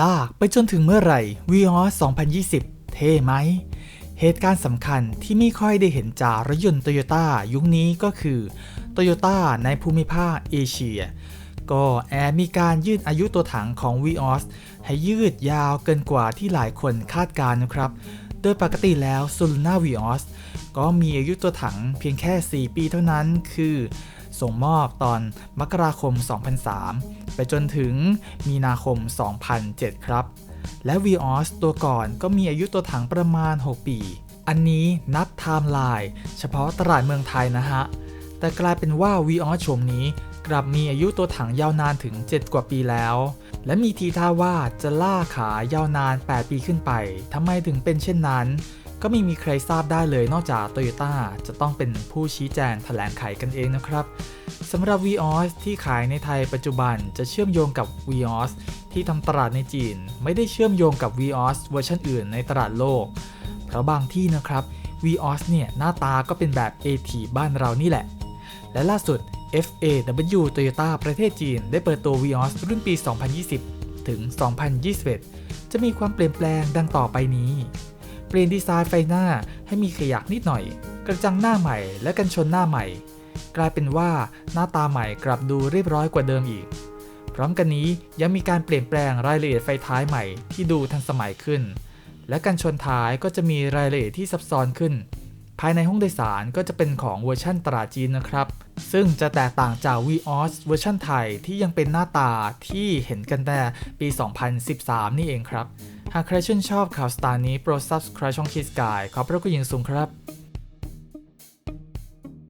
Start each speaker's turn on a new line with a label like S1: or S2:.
S1: ลากไปจนถึงเมื่อไหร่ v ีออส2020 เท่ไหม เหตุการณ์สำคัญที่ไม่ค่อยได้เห็นจากรถยนต์โตโยต้ายุคนี้ก็คือโตโยต้าในภูมิภาคเอเชีย ก็แอบมีการยืดอายุตัวถังของ v ีออสให้ยืดยาวเกินกว่าที่หลายคนคาดการณ์นะครับ โดยปกติแล้ว s o l u n a v ีออสก็มีอายุตัวถังเพียงแค่ 4 ปีเท่านั้น คือ ส่งมอบตอนมกราคม 2003 ไปจนถึงมีนาคม 2007 ครับ และ v ีออสตัวก่อนก็มีอายุตัวถังประมาณ 6 ปี อันนี้นับไทม์ไลน์เฉพาะตลาดเมืองไทยนะฮะ แต่กลายเป็นว่า v ีออสชมนี้ กลับมีอายุตัวถังยาวนานถึง 7 กว่าปีแล้ว และมีทีท่าว่าจะล่าขายาวนาน 8 ปีขึ้นไปทำไมถึงเป็นเช่นนั้น ก็ไม่มีใครทราบได้เลยนอกจากโตโยต้าจะต้องเป็นผู้ชี้แจงแถลงไขกันเองนะครับสำหรับ v ีออสที่ขายในไทยปัจจุบันจะเชื่อมโยงกับ v ีออสที่ทำตลาดในจีน ไม่ได้เชื่อมโยงกับ v ีออสเวอร์ชันอื่นในตลาดโลก เพราะบางที่นะครับ v ีออสเนี่ยหน้าตาก็เป็นแบบ AT บ้านเรานี่แหละ และล่าสุด FAW Toyota ประเทศจีน ได้เปิดตัว Vios รุ่นปี 2020 ถึง 2021 จะมีความเปลี่ยนแปลงดังต่อไปนี้ เปลี่ยนดีไซน์ไฟหน้าให้มีขยักนิดหน่อย กระจังหน้าใหม่และกันชนหน้าใหม่ กลายเป็นว่าหน้าตาใหม่กลับดูเรียบร้อยกว่าเดิมอีก พร้อมกันนี้ยังมีการเปลี่ยนแปลงรายละเอียดไฟท้ายใหม่ที่ดูทันสมัยขึ้น และกันชนท้ายก็จะมีรายละเอียดที่ซับซ้อนขึ้น ภายในห้องโดยสารก็จะเป็นของเวอร์ชั่นตราจีนนะครับ ซึ่งจะแตกต่างจาก Vios เวอร์ชันไทยที่ยังเป็นหน้าตาที่เห็นกันแต่ปี 2013 นี่เองครับ หากใครชื่นชอบข่าวสตาร์นี้โปรด subscribe ช่อง Kids Guy ขอบพระคุณอย่างสูงครับ